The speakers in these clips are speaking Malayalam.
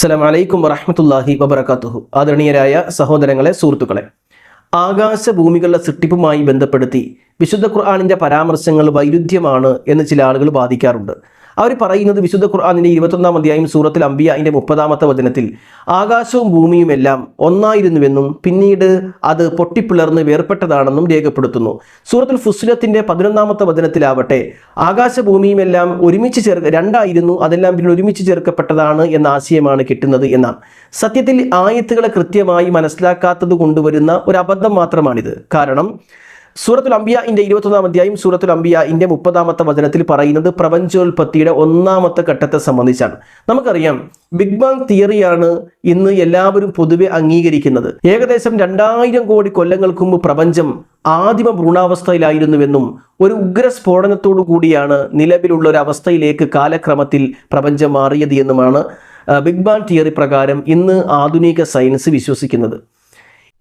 അസ്സലാം വലൈക്കും വറഹമത്തല്ലാഹി വബർക്കാത്തുഹു ആദരണീയരായ സഹോദരങ്ങളെ സുഹൃത്തുക്കളെ ആകാശഭൂമികളുടെ സൃഷ്ടിപ്പുമായി ബന്ധപ്പെടുത്തി വിശുദ്ധ ഖുർആാനിന്റെ പരാമർശങ്ങൾ വൈരുദ്ധ്യമാണ് എന്ന് ചില ആളുകൾ വാദിക്കാറുണ്ട്. അവർ പറയുന്നത് വിശുദ്ധ ഖുർആാനിന്റെ ഇരുപത്തൊന്നാം അധ്യായം സൂറത്തിൽ അമ്പിയ അതിന്റെ മുപ്പതാമത്തെ വചനത്തിൽ ആകാശവും ഭൂമിയും എല്ലാം ഒന്നായിരുന്നുവെന്നും പിന്നീട് അത് പൊട്ടിപ്പിളർന്ന് വേർപ്പെട്ടതാണെന്നും രേഖപ്പെടുത്തുന്നു. സൂറത്തുൽ ഫുസ്ലത്തിന്റെ പതിനൊന്നാമത്തെ വചനത്തിലാവട്ടെ ആകാശഭൂമിയും എല്ലാം ഒരുമിച്ച് ചേർ രണ്ടായിരുന്നു അതെല്ലാം പിന്നീട് ഒരുമിച്ച് ചേർക്കപ്പെട്ടതാണ് എന്ന ആശയമാണ് കിട്ടുന്നത് എന്നാണ്. സത്യത്തിൽ ആയത്തുകളെ കൃത്യമായി മനസ്സിലാക്കാത്തത് കൊണ്ടുവരുന്ന ഒരു അബദ്ധം മാത്രമാണിത്. കാരണം സൂറത്തുൽ അംബിയ ഇന്റെ ഇരുപത്തൊന്നാം അധ്യായം സൂറത്തുൽ അംബിയ ഇന്റെ മുപ്പതാമത്തെ വചനത്തിൽ പറയുന്നത് പ്രപഞ്ചോൽപത്തിയുടെ ഒന്നാമത്തെ ഘട്ടത്തെ സംബന്ധിച്ചാണ്. നമുക്കറിയാം ബിഗ് ബാങ് തിയറിയാണ് ഇന്ന് എല്ലാവരും പൊതുവെ അംഗീകരിക്കുന്നത്. ഏകദേശം രണ്ടായിരം കോടി കൊല്ലങ്ങൾക്ക് മുമ്പ് പ്രപഞ്ചം ആദിമ ഭ്രൂണാവസ്ഥയിലായിരുന്നുവെന്നും ഒരു ഉഗ്ര സ്ഫോടനത്തോടു കൂടിയാണ് നിലവിലുള്ള ഒരു അവസ്ഥയിലേക്ക് കാലക്രമത്തിൽ പ്രപഞ്ചം മാറിയത് എന്നുമാണ് ബിഗ് ബാങ് തിയറി പ്രകാരം ഇന്ന് ആധുനിക സയൻസ് വിശ്വസിക്കുന്നത്.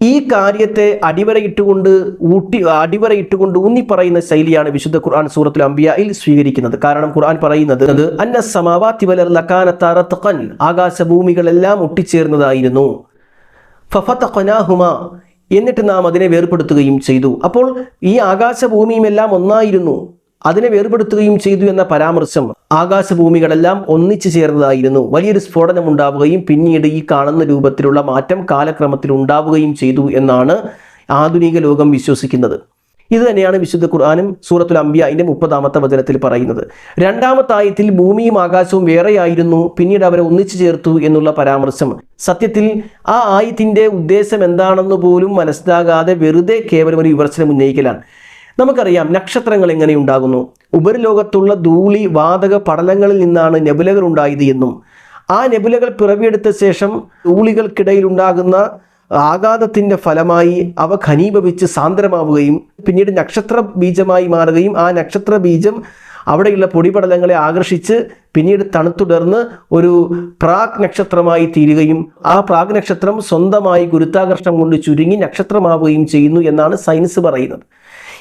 ഈ കാര്യത്തെ അടിവരയിട്ടുകൊണ്ട് ഊട്ടി അടിവരയിട്ടുകൊണ്ട് ഊന്നി പറയുന്ന ശൈലിയാണ് വിശുദ്ധ ഖുർആൻ സൂറത്തുൽ അംബിയയിൽ സ്വീകരിക്കുന്നത്. കാരണം ഖുർആൻ പറയുന്നത് അന്ന സമാവാത്തി വലർ വലർലക്കാനത്തറത്തഖൻ ആകാശഭൂമികളെല്ലാം ഒട്ടിച്ചേർന്നതായിരുന്നു. ഫഫത്തഖനാഹുമ എന്നിട്ട് നാം അതിനെ വേർപ്പെടുത്തുകയും ചെയ്തു. അപ്പോൾ ഈ ആകാശഭൂമിയും എല്ലാം ഒന്നായിരുന്നു. അതിനെ വേർപെടുത്തുകയും ചെയ്തു എന്ന പരാമർശം ആകാശഭൂമികളെല്ലാം ഒന്നിച്ചു ചേർന്നതായിരുന്നു. വലിയൊരു സ്ഫോടനം ഉണ്ടാവുകയും പിന്നീട് ഈ കാണുന്ന രൂപത്തിലുള്ള മാറ്റം കാലക്രമത്തിൽ ഉണ്ടാവുകയും ചെയ്തു എന്നാണ് ആധുനിക ലോകം വിശ്വസിക്കുന്നത്. ഇത് തന്നെയാണ് വിശുദ്ധ ഖുർആാനും സൂറത്തുൽ അംബിയായിന്റെ മുപ്പതാമത്തെ വചനത്തിൽ പറയുന്നത്. രണ്ടാമത്തെ ആയത്തിൽ ഭൂമിയും ആകാശവും വേറെയായിരുന്നു പിന്നീട് അവരെ ഒന്നിച്ചു ചേർത്തു എന്നുള്ള പരാമർശം. സത്യത്തിൽ ആ ആയത്തിന്റെ ഉദ്ദേശം എന്താണെന്ന് പോലും മനസ്സിലാകാതെ വെറുതെ കേവലം ഒരു വിമർശനം ഉന്നയിക്കലാണ്. നമുക്കറിയാം നക്ഷത്രങ്ങൾ എങ്ങനെ ഉണ്ടാകുന്നു. ഉപരിലോകത്തുള്ള ധൂളി വാതക പടലങ്ങളിൽ നിന്നാണ് നെബുലകൾ ഉണ്ടായത് എന്നും ആ നെബുലകൾ പിറവിയെടുത്ത ശേഷം ധൂളികൾക്കിടയിൽ ഉണ്ടാകുന്ന ആഘാതത്തിന്റെ ഫലമായി അവ ഖനീഭവിച്ച് സാന്ദ്രമാവുകയും പിന്നീട് നക്ഷത്ര ബീജമായി മാറുകയും ആ നക്ഷത്ര ബീജം അവിടെയുള്ള പൊടിപടലങ്ങളെ ആകർഷിച്ച് പിന്നീട് തണുത്തുടർന്ന് ഒരു പ്രാഗ് നക്ഷത്രമായി തീരുകയും ആ പ്രാഗ് നക്ഷത്രം സ്വന്തമായി ഗുരുത്താകർഷണം കൊണ്ട് ചുരുങ്ങി നക്ഷത്രമാവുകയും ചെയ്യുന്നു എന്നാണ് സയൻസ് പറയുന്നത്.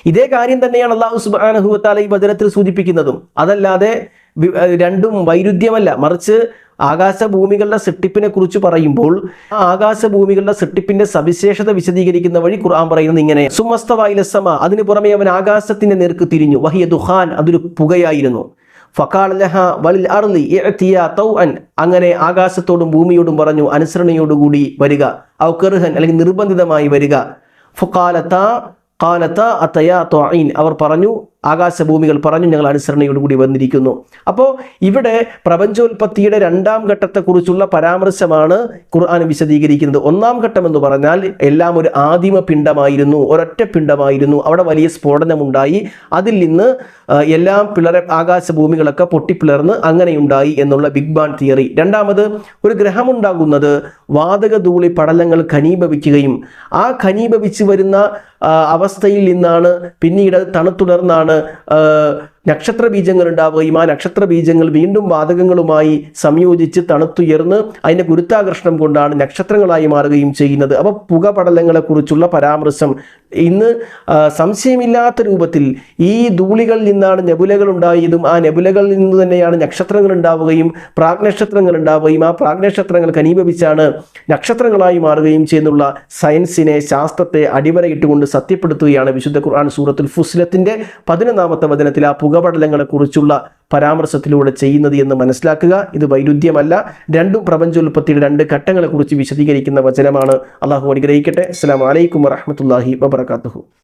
ഇതേ കാര്യം തന്നെയാണ് അള്ളാഹു സുബാനഹുവത്താല ഈ വചനത്തിൽ സൂചിപ്പിക്കുന്നതും. അതല്ലാതെ രണ്ടും വൈരുദ്ധ്യമല്ല. മറിച്ച് ആകാശഭൂമികളുടെ സൃഷ്ടിപ്പിനെ കുറിച്ച് പറയുമ്പോൾ ആ ആകാശഭൂമികളുടെ സൃഷ്ടിപ്പിന്റെ സവിശേഷത വിശദീകരിക്കുന്ന വഴി ഖുർആൻ പറയുന്നത് ഇങ്ങനെ. സുമസ്തവായിലസമ അതിനു പുറമെ അവൻ ആകാശത്തിന്റെ നേർക്ക് തിരിഞ്ഞു. വഹിയ ദുഹാൻ അതൊരു പുകയായിരുന്നു. അങ്ങനെ ആകാശത്തോടും ഭൂമിയോടും പറഞ്ഞു അനുസരണയോടുകൂടി വരിക. ഔ അല്ലെങ്കിൽ നിർബന്ധിതമായി വരിക. ഫക്കാലത്ത കാലത്ത അത്തയ ത്വായിൻ അവർ പറഞ്ഞു ആകാശഭൂമികൾ പറഞ്ഞു ഞങ്ങൾ അനുസരണയോടുകൂടി വന്നിരിക്കുന്നു. അപ്പോൾ ഇവിടെ പ്രപഞ്ചോൽപത്തിയുടെ രണ്ടാം ഘട്ടത്തെക്കുറിച്ചുള്ള പരാമർശമാണ് ഖുർആൻ വിശദീകരിക്കുന്നത്. ഒന്നാം ഘട്ടം എന്ന് പറഞ്ഞാൽ എല്ലാം ഒരു ആദിമ പിണ്ഡമായിരുന്നു ഒരൊറ്റ പിണ്ഡമായിരുന്നു. അവിടെ വലിയ സ്ഫോടനമുണ്ടായി. അതിൽ നിന്ന് എല്ലാം പിളര ആകാശഭൂമികളൊക്കെ പൊട്ടിപ്പിളർന്ന് അങ്ങനെയുണ്ടായി എന്നുള്ള ബിഗ് ബാൻ തിയറി. രണ്ടാമത് ഒരു ഗ്രഹമുണ്ടാകുന്നത് വാതക ധൂളി പടലങ്ങൾ ഖനീഭവിക്കുകയും ആ ഖനീഭവിച്ച് വരുന്ന അവസ്ഥയിൽ നിന്നാണ് പിന്നീട് തണുത്തുണർന്നാണ് നക്ഷത്ര ബീജങ്ങൾ ഉണ്ടാവുകയും ആ നക്ഷത്ര ബീജങ്ങൾ വീണ്ടും വാതകങ്ങളുമായി സംയോജിച്ച് തണുത്തുയർന്ന് അതിന്റെ ഗുരുത്വാകർഷണം കൊണ്ടാണ് നക്ഷത്രങ്ങളായി മാറുകയും ചെയ്യുന്നത്. അപ്പോൾ പുകപടലങ്ങളെക്കുറിച്ചുള്ള പരാമർശം ഇന്ന് സംശയമില്ലാത്ത രൂപത്തിൽ ഈ ധൂളികളിൽ നിന്നാണ് നെബുലകൾ ഉണ്ടായതും ആ നെബുലകളിൽ നിന്ന് തന്നെയാണ് നക്ഷത്രങ്ങൾ ഉണ്ടാവുകയും പ്രാഗ്നക്ഷത്രങ്ങൾ ഉണ്ടാവുകയും ആ പ്രാഗ്നക്ഷത്രങ്ങൾ കനീഭവിച്ചാണ് നക്ഷത്രങ്ങളായി മാറുകയും ചെയ്യുന്നുള്ള സയൻസിനെ ശാസ്ത്രത്തെ അടിവരയിട്ടുകൊണ്ട് സത്യപ്പെടുത്തുകയാണ് വിശുദ്ധ ഖുർആൻ സൂറത്തുൽ ഫുസ്ലത്തിന്റെ പതിനൊന്നാമത്തെ വചനത്തിൽ ആ പുകപടലങ്ങളെക്കുറിച്ചുള്ള പരാമർശത്തിലൂടെ ചെയ്യുന്നത് എന്ന് മനസ്സിലാക്കുക. ഇത് വൈരുദ്ധ്യമല്ല. രണ്ടും പ്രപഞ്ചോൽപ്പത്തിയുടെ രണ്ട് ഘട്ടങ്ങളെക്കുറിച്ച് വിശദീകരിക്കുന്ന വചനമാണ്. അള്ളാഹു അനുഗ്രഹിക്കട്ടെ. അസ്സാം വലൈക്കും വറഹമത്തല്ലാഹി വബർക്കാത്തുഹു